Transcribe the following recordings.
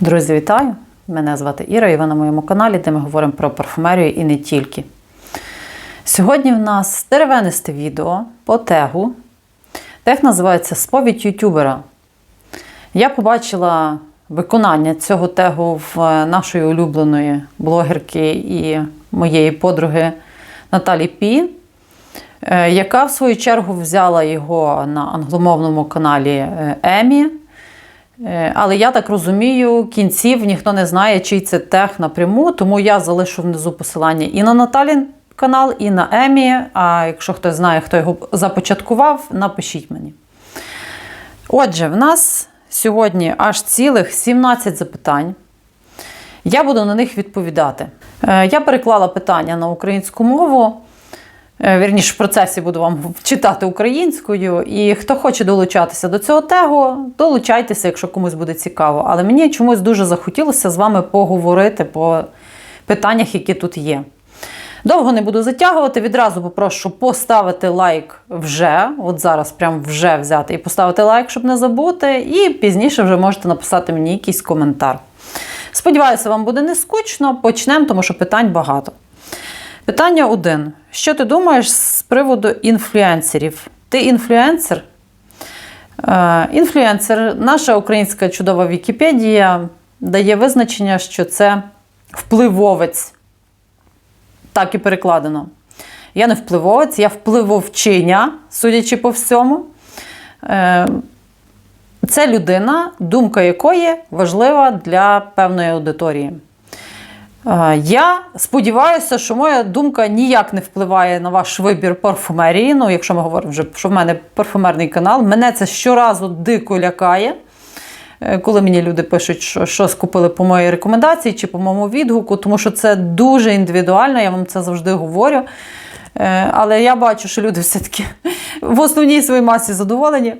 Друзі, вітаю! Мене звати Іра, і ви на моєму каналі, де ми говоримо про парфумерію і не тільки. Сьогодні в нас деревенисте відео по тегу. Тег називається Сповідь ютюбера. Я побачила виконання цього тегу в нашої улюбленої блогерки і моєї подруги Наталі Пі, е, яка в свою чергу взяла його на англомовному каналі е, Емі. Е, Але я так розумію, кінців ніхто не знає, чий це тег напряму, тому я залишу внизу посилання і на Наталін канал, і на Емі. А якщо хтось знає, хто його започаткував, напишіть мені. Отже, в нас сьогодні аж цілих 17 запитань. Я буду на них відповідати. Е, Я переклала питання на українську мову. Е, Вірніше, в процесі буду вам читати українською. І хто хоче долучатися до цього тегу, долучайтеся, якщо комусь буде цікаво. Але мені чомусь дуже захотілося з вами поговорити по питаннях, які тут є. Довго не буду затягувати. Відразу попрошу поставити лайк вже. От зараз прям вже взяти і поставити лайк, щоб не забути. І пізніше вже можете написати мені якийсь коментар. Сподіваюся, вам буде не скучно. Почнемо, тому що питань багато. Питання один. Що ти думаєш з приводу інфлюенсерів? Ти інфлюенсер? Е, Інфлюенсер, наша українська чудова Вікіпедія дає визначення, що це впливовець. Так і перекладено. Я не впливовець, я впливовчиня, судячи по всьому. Е, Це людина, думка якої важлива для певної аудиторії. Е, Я сподіваюся, що моя думка ніяк не впливає на ваш вибір парфумерії. Ну, якщо ми говоримо вже, що в мене парфумерний канал, мене це щоразу дико лякає. Е, Коли мені люди пишуть, що щось купили по моїй рекомендації чи по моєму відгуку, тому що це дуже індивідуально, я вам це завжди говорю. Е, Але я бачу, що люди все-таки в основній своїй масі задоволені.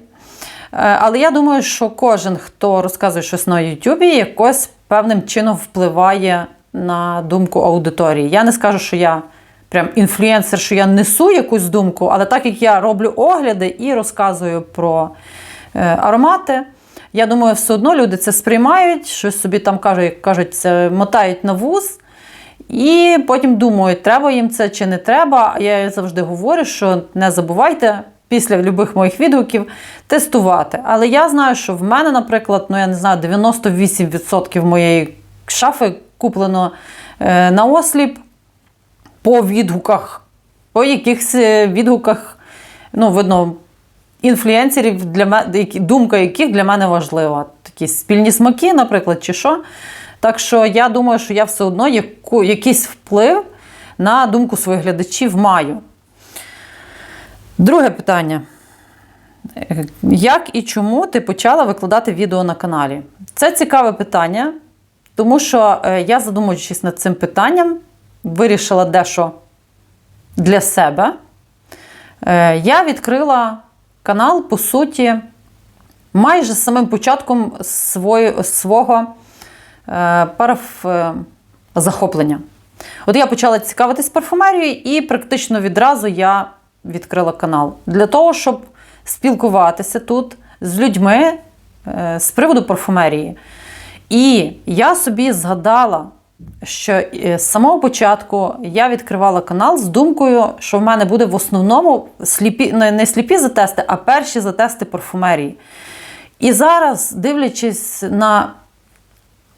Але я думаю, що кожен, хто розказує щось на Ютубі, якось певним чином впливає на думку аудиторії. Я не скажу, що я прям інфлюенсер, що я несу якусь думку, але так як я роблю огляди і розказую про е, аромати, я думаю, все одно люди це сприймають, щось собі там кажуть, кажуть, мотають на вуз. І потім думають, треба їм це чи не треба. Я завжди говорю, що не забувайте після любих моїх відгуків тестувати. Але я знаю, що в мене, наприклад, ну я не знаю, 98% моєї шафи куплено е, на осліп по відгуках, по якихось е, відгуках, ну, видно, інфлюенсерів, для мене, думка яких для мене важлива. Такі спільні смаки, наприклад, чи що. Так що я думаю, що я все одно яку, якийсь вплив на думку своїх глядачів маю. Друге питання. Е, Як і чому ти почала викладати відео на каналі? Це цікаве питання, тому що е, я, задумуючись над цим питанням, вирішила дещо для себе. Е, Я відкрила канал, по суті, майже з самим початком свої- свого е, параф е, захоплення. От я почала цікавитись парфумерією, і практично відразу я відкрила канал для того, щоб спілкуватися тут з людьми з приводу парфумерії. І я собі згадала, що е, з самого початку я відкривала канал з думкою, що в мене буде в основному сліпі, не сліпі затести, а перші затести парфумерії. І зараз, дивлячись на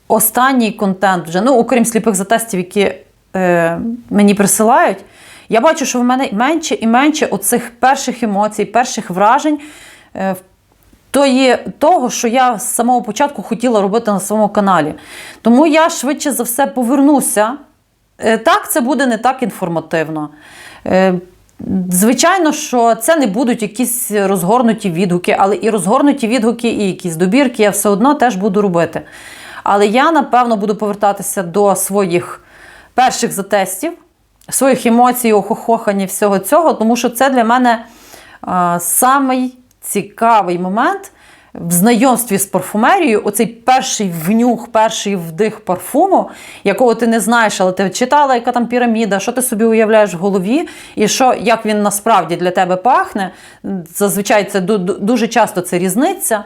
останній контент, вже, ну, окрім сліпих затестів, які е, мені присилають, я бачу, що в мене менше і менше оцих перших емоцій, перших вражень. Е, то є того, що я з самого початку хотіла робити на своєму каналі. Тому я швидше за все повернуся. Е, Так, це буде не так інформативно. Е, Звичайно, що це не будуть якісь розгорнуті відгуки, але і розгорнуті відгуки, і якісь добірки я все одно теж буду робити. Але я, напевно, буду повертатися до своїх перших затестів, своїх емоцій, охохохань і всього цього, тому що це для мене а, самий цікавий момент в знайомстві з парфумерією. Оцей перший внюх, перший вдих парфуму, якого ти не знаєш, але ти читала, яка там піраміда, що ти собі уявляєш в голові, і що, як він насправді для тебе пахне. Зазвичай це ду- ду- дуже часто це різниця.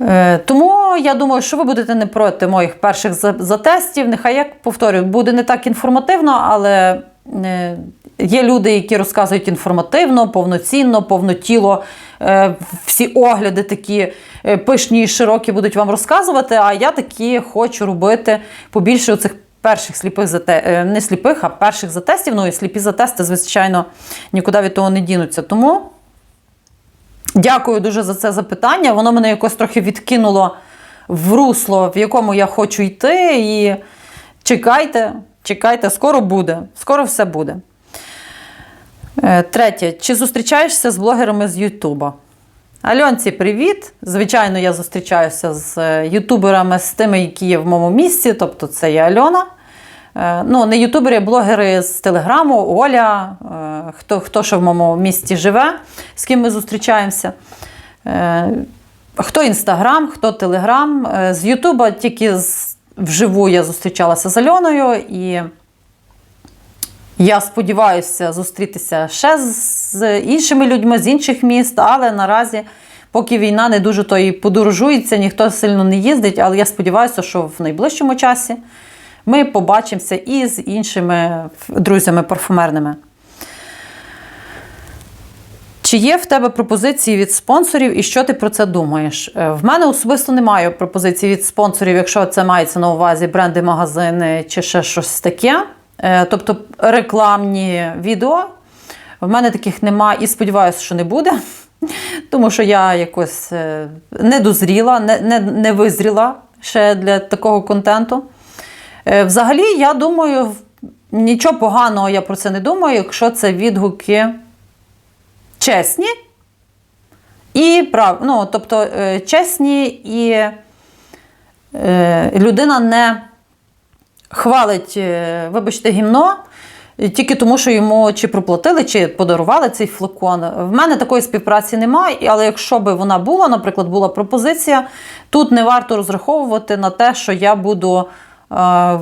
Е, Тому я думаю, що ви будете не проти моїх перших затестів. Нехай як повторюю, буде не так інформативно, але е, є люди, які розказують інформативно, повноцінно, повнотіло. Е, Всі огляди такі е, пишні і широкі будуть вам розказувати. А я такі хочу робити побільше оцих перших сліпих зате... е, не сліпих, а перших затестів. Ну і сліпі затести, звичайно, нікуди від того не дінуться. Тому. Дякую дуже за це запитання. Воно мене якось трохи відкинуло в русло, в якому я хочу йти. І чекайте, чекайте, скоро буде. Скоро все буде. Е, Третє. Чи зустрічаєшся з блогерами з Ютуба? Альонці, привіт! Звичайно, я зустрічаюся з е, ютуберами, з тими, які є в моєму місці, тобто це є Альона. Е, Ну, не ютубери, а блогери з Телеграму, Оля, хто, хто ще в моєму місті живе, з ким ми зустрічаємося. Хто Інстаграм, хто Телеграм. З Ютуба тільки вживу я зустрічалася з Альоною і я сподіваюся зустрітися ще з іншими людьми з інших міст, але наразі, поки війна не дуже то і подорожується, ніхто сильно не їздить, але я сподіваюся, що в найближчому часі ми побачимося і з іншими друзями парфумерними. Чи є в тебе пропозиції від спонсорів і що ти про це думаєш? Е, В мене особисто немає пропозицій від спонсорів, якщо це мається на увазі бренди, магазини чи ще щось таке. Е, Тобто рекламні відео. В мене таких нема і сподіваюся, що не буде. Тому що я якось е, не дозріла, не, не, не визріла ще для такого контенту. Е, Взагалі, я думаю, нічого поганого я про це не думаю, якщо це відгуки чесні і прав... ну, тобто чесні і людина не хвалить, е, вибачте, гімно. е, Тільки тому, що йому чи проплатили, чи подарували цей флакон. В мене такої співпраці немає, але якщо би вона була, наприклад, була пропозиція, тут не варто розраховувати на те, що я буду, е,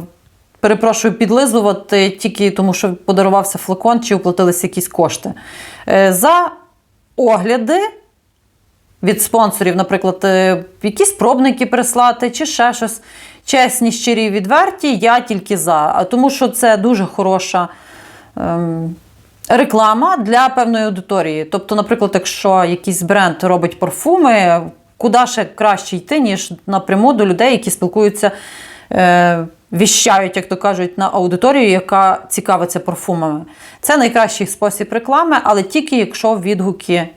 перепрошую, підлизувати тільки тому, що подарувався флакон, чи оплатилися якісь кошти. Е, За огляди від спонсорів, наприклад, е, якісь пробники прислати чи ще щось. Чесні, щирі, відверті, я тільки за. Тому що це дуже хороша ем, реклама для певної аудиторії. Тобто, наприклад, якщо якийсь бренд робить парфуми, куди ще краще йти, ніж напряму до людей, які спілкуються, е, віщають, як то кажуть, на аудиторію, яка цікавиться парфумами. Це найкращий спосіб реклами, але тільки якщо відгуки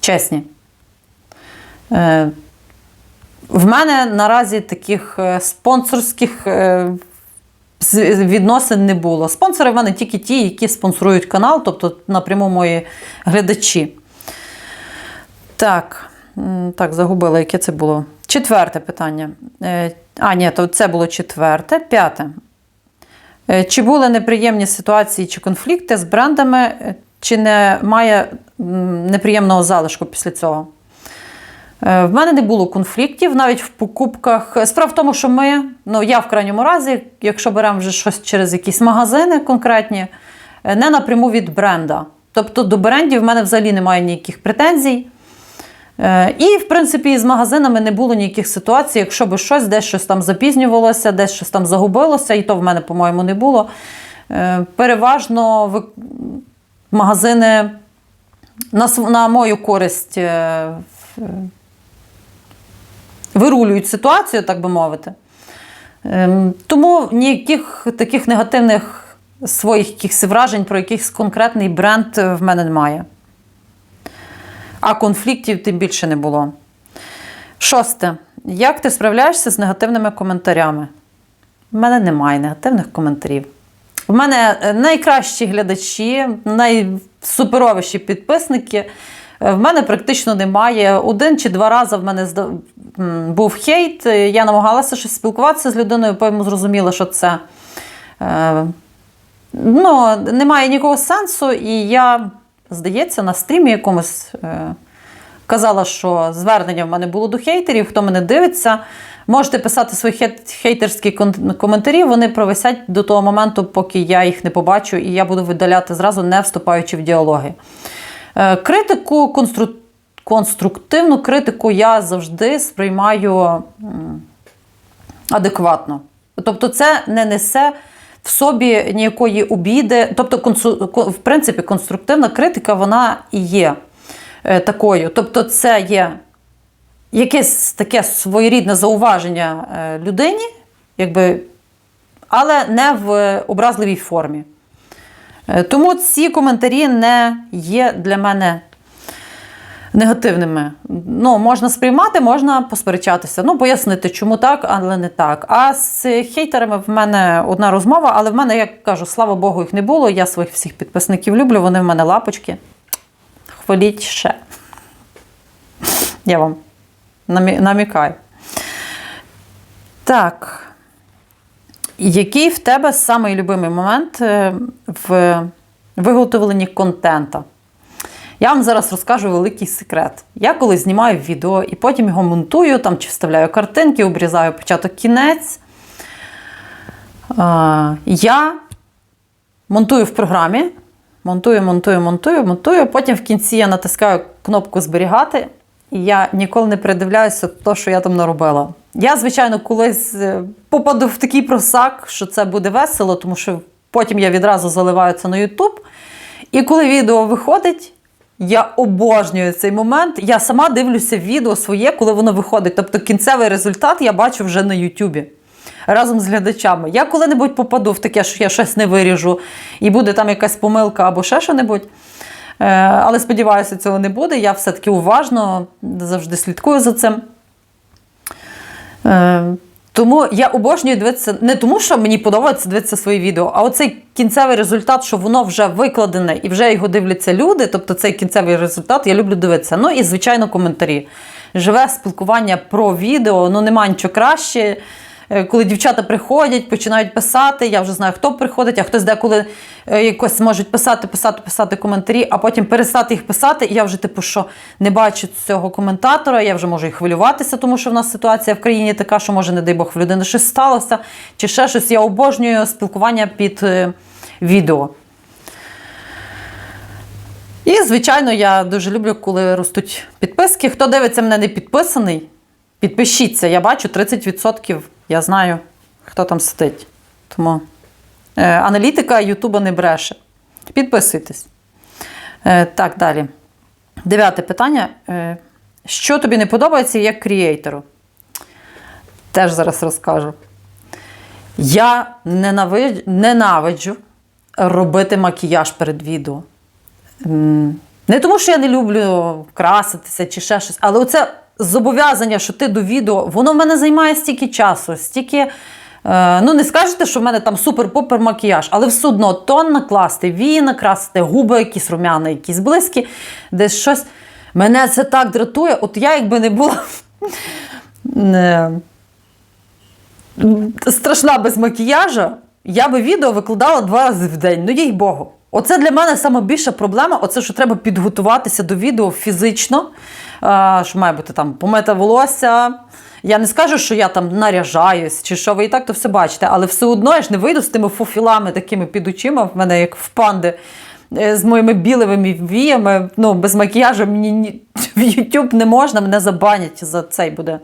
чесні. Е, в мене наразі таких е, спонсорських е, відносин не було. Спонсори в мене тільки ті, які спонсорують канал, тобто напряму мої глядачі. Так, так, загубила, яке це було. Четверте питання. А, ні, то це було четверте. П'яте. Чи були неприємні ситуації чи конфлікти з брендами, чи немає неприємного залишку після цього? Е, В мене не було конфліктів навіть в покупках. Справа в тому, що ми, ну я в крайньому разі, якщо беремо вже щось через якісь магазини конкретні, е, не напряму від бренда. Тобто до брендів в мене взагалі немає ніяких претензій. Е, І, в принципі, з магазинами не було ніяких ситуацій, якщо би щось, десь щось там запізнювалося, десь щось там загубилося, і то в мене, по-моєму, не було. Переважно магазини на, мою користь вирулюють ситуацію, так би мовити. Ем, Тому ніяких таких негативних своїх якихось вражень про якийсь конкретний бренд в мене немає. А конфліктів тим більше не було. Шосте. Як ти справляєшся з негативними коментарями? У мене немає негативних коментарів. У мене е, найкращі глядачі, найсуперовіші підписники. В мене практично немає. Один чи два рази в мене був хейт. Я намагалася щось спілкуватися з людиною, потім зрозуміла, що це е, ну, немає ніякого сенсу. І я, здається, на стрімі якомусь е, казала, що звернення в мене було до хейтерів. Хто мене дивиться, можете писати свої хейтерські коментарі. Вони провисять до того моменту, поки я їх не побачу, і я буду видаляти зразу, не вступаючи в діалоги. Е, Критику констру- конструктивну критику я завжди сприймаю адекватно. Тобто, це не несе в собі ніякої обіди. Тобто, в принципі, конструктивна критика вона і є е, такою. Тобто, це є якесь таке своєрідне зауваження е, людині, якби, але не в образливій формі. Е, Тому ці коментарі не є для мене негативними. Ну, можна сприймати, можна посперечатися. Ну, пояснити, чому так, але не так. А з хейтерами в мене одна розмова, але в мене, як кажу, слава Богу, їх не було. Я своїх всіх підписників люблю, вони в мене лапочки. Хваліть ще. Я вам намікаю. Так. Який в тебе самий любимий момент е, в виготовленні контента? Я вам зараз розкажу великий секрет. Я коли знімаю відео і потім його монтую, там чи вставляю картинки, обрізаю початок кінець. Я монтую в програмі, монтую, монтую, монтую, монтую. Потім в кінці я натискаю кнопку зберігати, я ніколи не передивляюся те, що я там наробила. Я, звичайно, колись е, попаду в такий просак, що це буде весело, тому що потім я відразу заливаю це на YouTube. І коли відео виходить, я обожнюю цей момент. Я сама дивлюся відео своє, коли воно виходить. Тобто кінцевий результат я бачу вже на Ютубі разом з глядачами. Я коли-небудь попаду в таке, що я щось не виріжу, і буде там якась помилка або ще що-небудь. Е, Але сподіваюся, цього не буде. Я все-таки уважно завжди слідкую за цим. Е, Тому я обожнюю дивитися не тому, що мені подобається дивитися свої відео, а оцей кінцевий результат, що воно вже викладене і вже його дивляться люди. Тобто цей кінцевий результат я люблю дивитися. Ну і, звичайно, коментарі. Живе спілкування про відео, ну нема нічого краще. Е, Коли дівчата приходять, починають писати, я вже знаю, хто приходить, а хтось деколи е, якось можуть писати, писати, писати коментарі, а потім перестати їх писати. І я вже, типу, що не бачу цього коментатора, я вже можу і хвилюватися, тому що в нас ситуація в країні така, що може, не дай Бог, в людини щось сталося, чи ще щось. Я обожнюю спілкування під е, відео. І, звичайно, я дуже люблю, коли ростуть підписки. Хто дивиться мене не підписаний, підпишіться. Я бачу 30%. Я знаю, хто там сидить. Тому е, аналітика Ютуба не бреше. Підписуйтесь. Е, так, далі. Дев'яте питання. Е, що тобі не подобається як кріейтору? Теж зараз розкажу. Я ненавиджу, ненавиджу робити макіяж перед відео. Не тому, що я не люблю краситися чи ще щось, але оце зобов'язання, що ти до відео, воно в мене займає стільки часу, стільки. е, Ну, не скажете, що в мене там супер-попер макіяж, але все одно тон накласти, вії накрасити, губи якісь румяні, якісь близькі, десь щось. Мене це так дратує. От я, якби не була е, страшна без макіяжа, я би відео викладала два рази в день. Ну, їй Богу. Оце для мене найбільша проблема. Оце, що треба підготуватися до відео фізично, що має бути там помите волосся. Я не скажу, що я там наряжаюсь, чи що ви і так то все бачите, але все одно я ж не вийду з тими фуфілами такими під очима, в мене як в панди, е, з моїми білими віями. Ну, без макіяжу мені ні- в YouTube не можна, мене забанять за цей буде.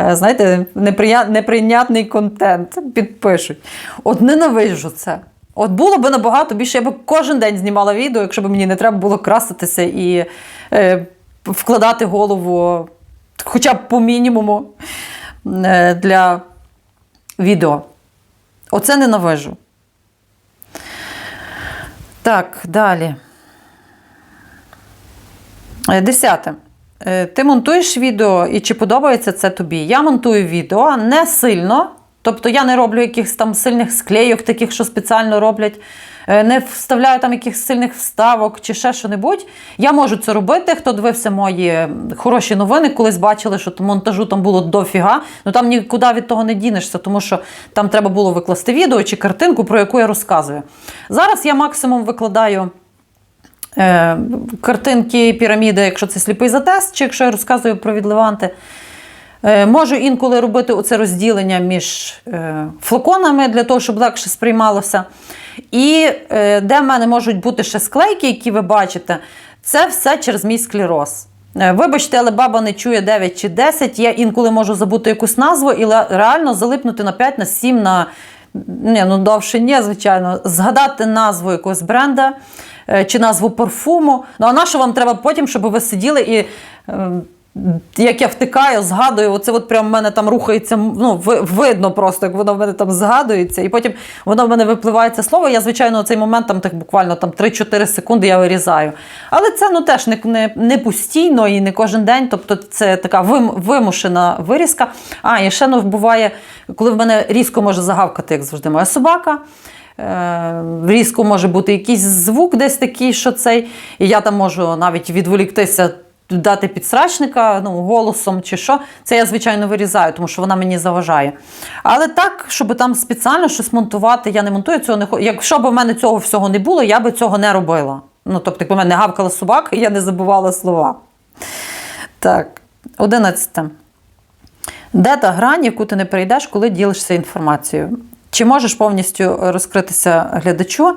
е, Знаєте, неприя- неприйнятний контент. Підпишуть. От ненавиджу це. От було б набагато більше, я б кожен день знімала відео, якщо б мені не треба було краситися і е, вкладати голову хоча б по мінімуму е, для відео. Оце ненавижу. Так, далі. Е, Десяте. Е, Ти монтуєш відео і чи подобається це тобі? Я монтую відео не сильно. Тобто я не роблю якихось там сильних склейок, таких, що спеціально роблять, не вставляю там якихось сильних вставок чи ще що-небудь. Я можу це робити. Хто дивився мої хороші новини, колись бачили, що монтажу там було дофіга. Ну там нікуди від того не дінешся, тому що там треба було викласти відео чи картинку, про яку я розказую. Зараз я максимум викладаю. Е, картинки піраміди, якщо це сліпий затест, чи якщо я розказую про відливанти. Е, Можу інколи робити оце розділення між е, флаконами для того, щоб легше сприймалося. І е, де в мене можуть бути ще склейки, які ви бачите, це все через мій склероз. Е, Вибачте, але баба не чує 9 чи 10. Я інколи можу забути якусь назву і реально залипнути на 5, на 7, на ні, ну довше ні, звичайно. Згадати назву якогось бренда е, чи назву парфуму. Ну а на що вам треба потім, щоб ви сиділи і. Як я втикаю, згадую, оце от прям в мене там рухається, ну, видно просто, як воно в мене там згадується, і потім воно в мене випливає це слово. Я, звичайно, цей момент там так буквально там 3-4 секунди я вирізаю. Але це ну теж не, не, не постійно і не кожен день. Тобто це така вим, вимушена вирізка. А, і ще ну, буває, коли в мене різко може загавкати, як завжди, моя собака. Е, Різко може бути якийсь звук десь такий, що цей, і я там можу навіть відволіктися, дати підсрачника ну, голосом чи що. Це я, звичайно, вирізаю, тому що вона мені заважає. Але так, щоб там спеціально щось монтувати, я не монтую цього не. Якщо б в мене цього всього не було, я би цього не робила. Ну, тобто, якби в мене гавкала собака, я не забувала слова. Так, одинадцяте. Де та грань, яку ти не прийдеш, коли ділишся інформацією? Чи можеш повністю розкритися глядачу?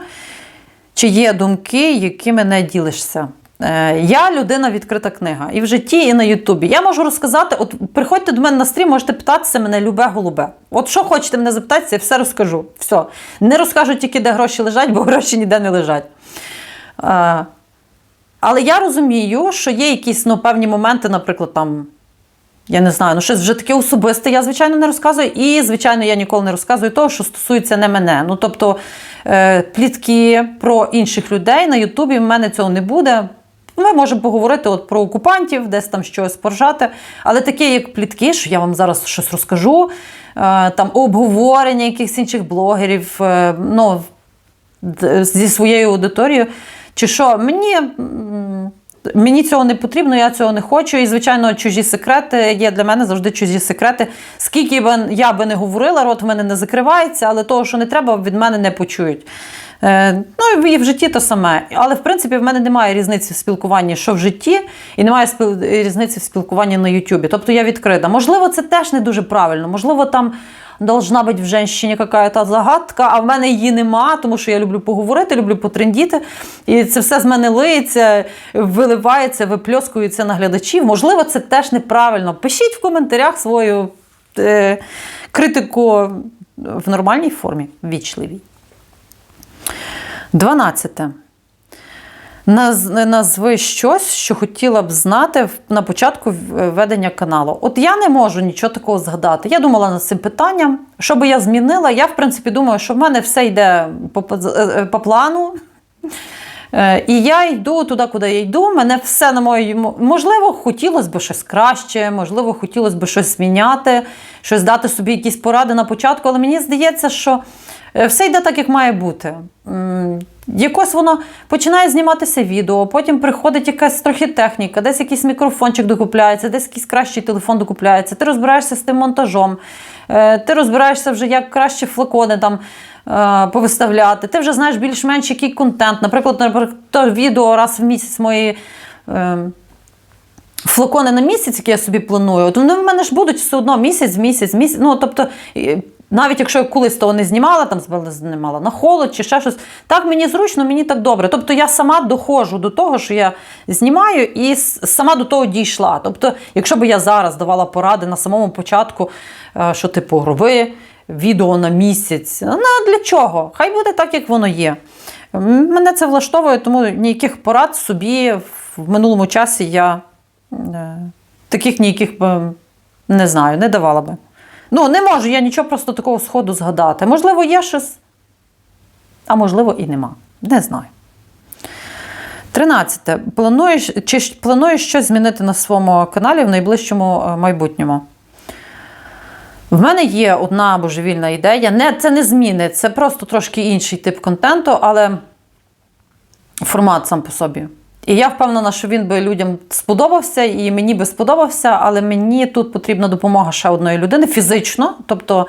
Чи є думки, якими не ділишся? Е, Я людина відкрита книга. І в житті, і на Ютубі. Я можу розказати, от приходьте до мене на стрім, можете питатися мене любе голубе. От що хочете мене запитати, я все розкажу. Все. Не розкажу тільки, де гроші лежать, бо гроші ніде не лежать. Е, Але я розумію, що є якісь ну, певні моменти, наприклад, там. Я не знаю, ну щось вже таке особисте, я, звичайно, не розказую. І, звичайно, я ніколи не розказую того, що стосується не мене. Ну, тобто, е, плітки про інших людей на Ютубі в мене цього не буде. Ми можемо поговорити от про окупантів, десь там щось поржати. Але таке, як плітки, що я вам зараз щось розкажу, е, там обговорення якихось інших блогерів, е, ну, зі своєю аудиторією. Чи що, мені, мені цього не потрібно, я цього не хочу. І, звичайно, чужі секрети є для мене завжди чужі секрети. Скільки б я би не говорила, рот в мене не закривається, але того, що не треба, від мене не почують. Е, ну і в житті то саме. Але в принципі в мене немає різниці в спілкуванні, що в житті, і немає різниці в спілкуванні на Ютубі. Тобто я відкрита. Можливо, це теж не дуже правильно. Можливо, там должна бути в женщині якась загадка, а в мене її нема, тому що я люблю поговорити, люблю потрендіти. І це все з мене лиється, виливається, випльоскується на глядачів. Можливо, це теж неправильно. Пишіть в коментарях свою е, критику в нормальній формі, вічливій. 12. Наз- Назви щось, що хотіла б знати на початку ведення каналу. От я не можу нічого такого згадати. Я думала над цим питанням. Що би я змінила? Я, в принципі, думаю, що в мене все йде по, по, е, плану. Е, І я йду туди, куди я йду. Мене все на моєму. Можливо, хотілося б щось краще, можливо, хотілося б щось зміняти, щось дати собі якісь поради на початку, але мені здається, що все йде так, як має бути. Якось воно починає зніматися відео, потім приходить якась трохи техніка, десь якийсь мікрофончик докупляється, десь якийсь кращий телефон докупляється. Ти розбираєшся з тим монтажом, е, ти розбираєшся вже, як краще флакони там е, повиставляти. Ти вже знаєш більш-менш який контент. Наприклад, то відео раз в місяць мої. е, Флакони на місяць, які я собі планую, то вони в мене ж будуть все одно місяць, місяць, місяць. Ну тобто, навіть якщо я колись того не знімала, там знімала на холод чи ще щось, так мені зручно, мені так добре. Тобто я сама доходжу до того, що я знімаю, і сама до того дійшла. Тобто, якщо б я зараз давала поради на самому початку, е, що типу роби відео на місяць, ну для чого? Хай буде так, як воно є. Мене це влаштовує, тому ніяких порад собі в минулому часі я е, таких ніяких не знаю, не давала би. Ну, не можу я нічого просто такого сходу згадати. Можливо, є щось, а можливо, і нема. Не знаю. Тринадцяте. Плануєш, чи плануєш щось змінити на своєму каналі в найближчому е, майбутньому? В мене є одна божевільна ідея. Не, це не зміни, це просто трошки інший тип контенту, але формат сам по собі. І я впевнена, що він би людям сподобався, і мені би сподобався, але мені тут потрібна допомога ще одної людини фізично. Тобто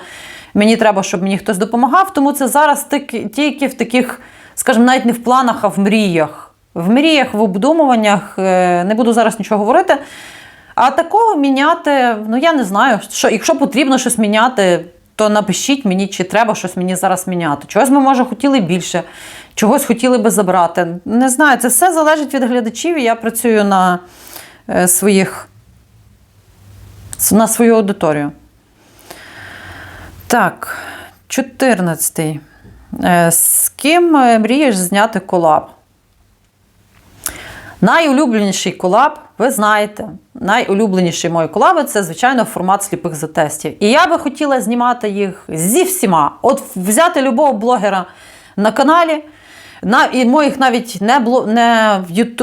мені треба, щоб мені хтось допомагав. Тому це зараз тільки в таких, скажімо, навіть не в планах, а в мріях. В мріях, в обдумуваннях е, не буду зараз нічого говорити. А такого міняти, ну я не знаю, що якщо потрібно щось міняти, то напишіть мені, чи треба щось мені зараз міняти. Чогось ми, може, хотіли більше, чогось хотіли би забрати. Не знаю, це все залежить від глядачів. і Я працюю на е, своїх на свою аудиторію. Так, 14. Е, З ким е, мрієш зняти колаб? Найулюбленіший колаб, ви знаєте, найулюбленіші мої колаби це, звичайно, формат сліпих затестів. І я би хотіла знімати їх зі всіма. От взяти любого блогера на каналі, на, і моїх навіть не, бло, не,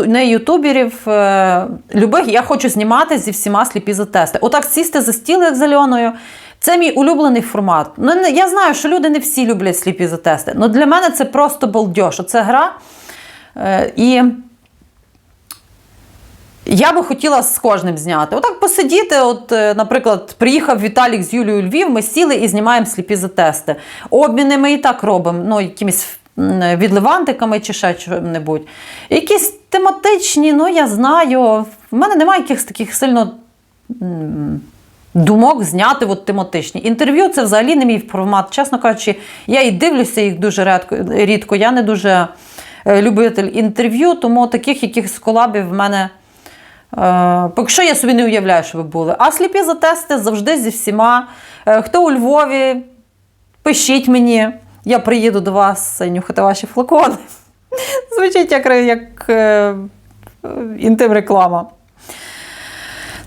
не ютуберів, е, любих, я хочу знімати зі всіма сліпі затести. Отак сісти за стіл, як з Альоною. Це мій улюблений формат. Ну, я знаю, що люди не всі люблять сліпі затести. але для мене це просто балдеж. Це гра. Е, і я би хотіла з кожним зняти. Отак посидіти. От, е, наприклад, приїхав Віталік з Юлією Львів, ми сіли і знімаємо сліпі затести. Обміни ми і так робимо, ну, якимись відливантиками чи ще чим-небудь. Якісь тематичні, ну я знаю. В мене немає якихось таких сильно. Думок зняти от тематичні. Інтерв'ю це взагалі не мій формат. Чесно кажучи, я і дивлюся їх дуже рідко. рідко. Я не дуже е, любитель інтерв'ю, тому таких якихось колабів в мене. Е, поки що я собі не уявляю, що ви були. А сліпі затести завжди зі всіма. Е, хто у Львові, пишіть мені, я приїду до вас нюхати ваші флакони. Звучить як, як е, інтим-реклама.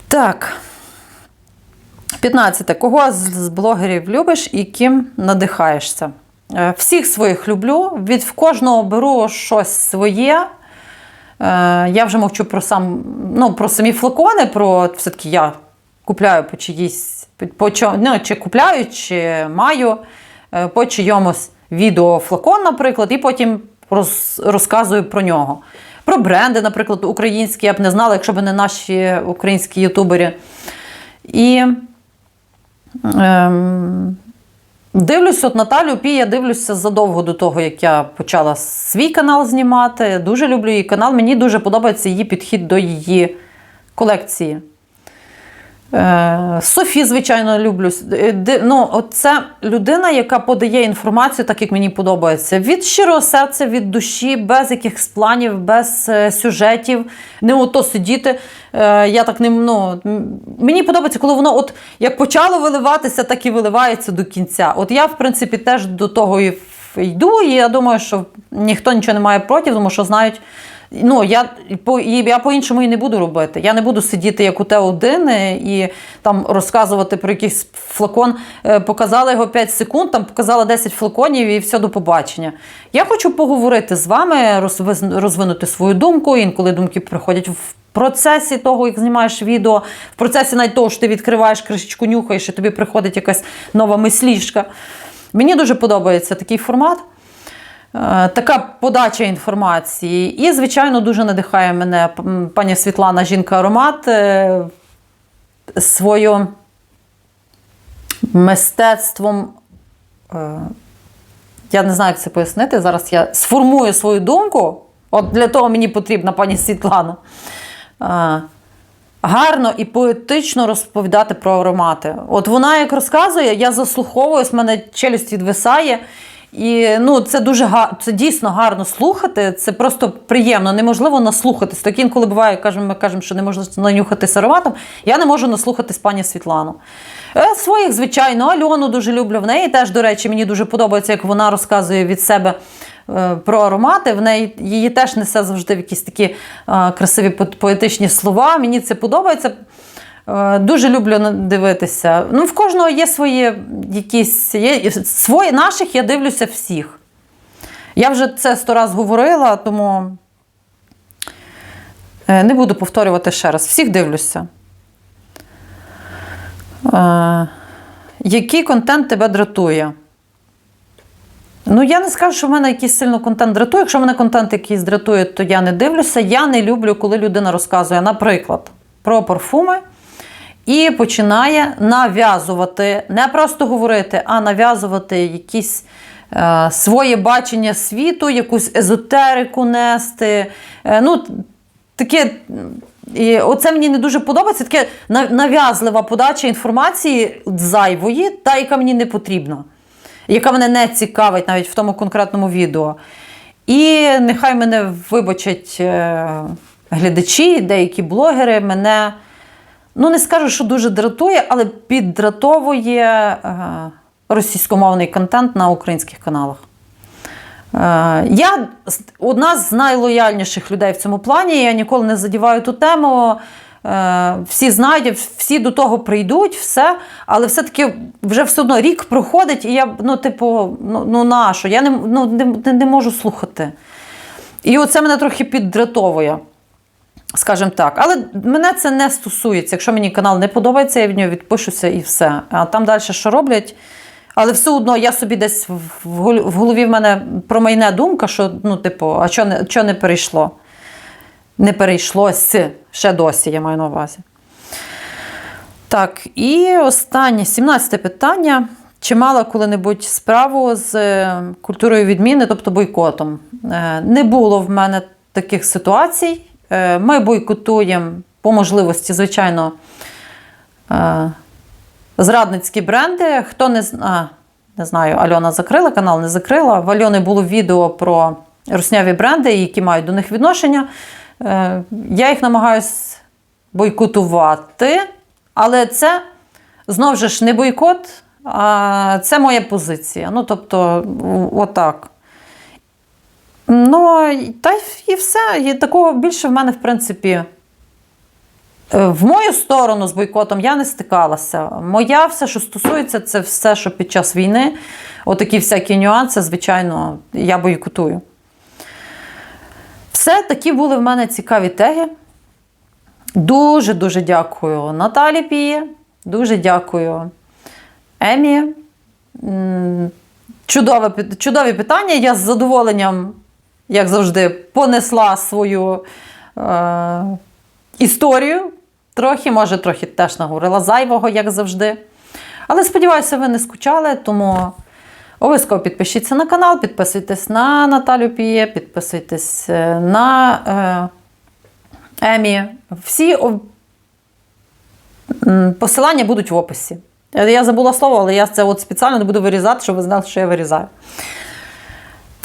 Так. 15. Кого з блогерів любиш і ким надихаєшся? Е, Всіх своїх люблю. Від кожного беру щось своє. Е, Я вже мовчу про сам, ну, про самі флакони, про все-таки я купляю по чиїсь, по, ну, чи купляю, чи маю е, по чийомусь відео флакон, наприклад, і потім роз, розказую про нього. Про бренди, наприклад, українські, я б не знала, якщо б не наші українські ютубери. І ем, Дивлюсь, от Наталю Пі, я дивлюся задовго до того, як я почала свій канал знімати. Дуже люблю її канал. Мені дуже подобається її підхід до її колекції. Е, Софі, звичайно, люблю. Е, Ну, це людина, яка подає інформацію так, як мені подобається. Від щирого серця, від душі, без якихось планів, без е, сюжетів. Не ото сидіти. Я так не ну, мені подобається, коли воно от як почало виливатися, так і виливається до кінця. От я, в принципі, теж до того йду, і я думаю, що ніхто нічого не має проти, тому що знають. Ну, я по я по-іншому і не буду робити. Я не буду сидіти як у Т1 і там розказувати про якийсь флакон. Е, Показала його 5 секунд, там показала 10 флаконів і все до побачення. Я хочу поговорити з вами, розвинути свою думку. Інколи думки приходять в процесі того, як знімаєш відео, в процесі навіть того, що ти відкриваєш кришечку, нюхаєш, і тобі приходить якась нова мислішка. Мені дуже подобається такий формат. Е, Така подача інформації. І, звичайно, дуже надихає мене пані Світлана Жінка Аромат е, свою мистецтвом. е, Я не знаю, як це пояснити. Зараз я сформую свою думку. От для того мені потрібна пані Світлана. Гарно і поетично розповідати про аромати. От вона як розказує, я заслуховуюсь, в мене челюсть відвисає. І ну, це дуже га- це дійсно гарно слухати. Це просто приємно, неможливо наслухатись. Так інколи буває, кажемо, ми кажемо, що не можна нанюхатись ароматом. Я не можу наслухатись пані Світлану. Е, Своїх, звичайно, Альону дуже люблю. В неї теж, до речі, мені дуже подобається, як вона розказує від себе е, про аромати. В неї її теж несе завжди в якісь такі е, красиві по- поетичні слова. Мені це подобається. Е, Дуже люблю дивитися. Ну, в кожного є свої якісь є свої наших, я дивлюся всіх. Я вже це сто раз говорила, тому е, не буду повторювати ще раз. Всіх дивлюся. Е, Який контент тебе дратує? Ну, я не скажу, що в мене якийсь сильно контент дратує. Якщо мене контент якийсь дратує, то я не дивлюся. Я не люблю, коли людина розказує, наприклад, про парфуми і починає нав'язувати, не просто говорити, а нав'язувати якісь е, своє бачення світу, якусь езотерику нести. Е, ну, таке. І оце мені не дуже подобається. Таке нав'язлива подача інформації зайвої, та яка мені не потрібна, яка мене не цікавить навіть в тому конкретному відео. І нехай мене вибачать е, глядачі, деякі блогери мене, ну не скажу, що дуже дратує, але піддратовує е, російськомовний контент на українських каналах. Е, Я одна з найлояльніших людей в цьому плані. Я ніколи не задіваю ту тему. Е, Всі знають, всі до того прийдуть, все. Але все-таки вже все одно рік проходить, і я ну, типу, ну, ну на що? Я не, ну, не, не- можу слухати. І оце мене трохи піддратовує. Скажімо так, але мене це не стосується. Якщо мені канал не подобається, я від нього відпишуся і все. А там далі що роблять. Але все одно я собі десь в в гол- в голові в мене промайне думка, що ну, типу, а що не, чо не перейшло? Не перейшлося ще досі, я маю на увазі. Так, і останнє, 17 питання. Чи мала коли-небудь справу з е, культурою відміни, тобто бойкотом? Е, Не було в мене таких ситуацій. Е, Ми бойкотуємо по можливості, звичайно, е, зрадницькі бренди. Хто не знає, не знаю, Альона закрила канал, не закрила. В Альони було відео про русняві бренди, які мають до них відношення. Е, Я їх намагаюсь бойкотувати, але це знову ж не бойкот, а це моя позиція. Ну, тобто, отак. Ну, та і все. І такого більше в мене, в принципі, е, в мою сторону з бойкотом я не стикалася. Моя все, що стосується, це все, що під час війни, отакі всякі нюанси, звичайно, я бойкотую. Все, такі були в мене цікаві теги. Дуже-дуже дякую Наталі Піє, дуже дякую Емі. Чудове, чудові питання. Я з задоволенням, як завжди, понесла свою е, історію. Трохи, може, трохи теж наговорила зайвого, як завжди. Але сподіваюся, ви не скучали, тому обов'язково підпишіться на канал, підписуйтесь на Наталю Піє, підписуйтесь е, на е, Емі. Всі о- посилання будуть в описі. Я забула слово, але я це от спеціально не буду вирізати, щоб ви знали, що я вирізаю.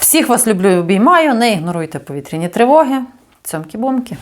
Всіх вас люблю і обіймаю. Не ігноруйте повітряні тривоги. Цьомки-бомки.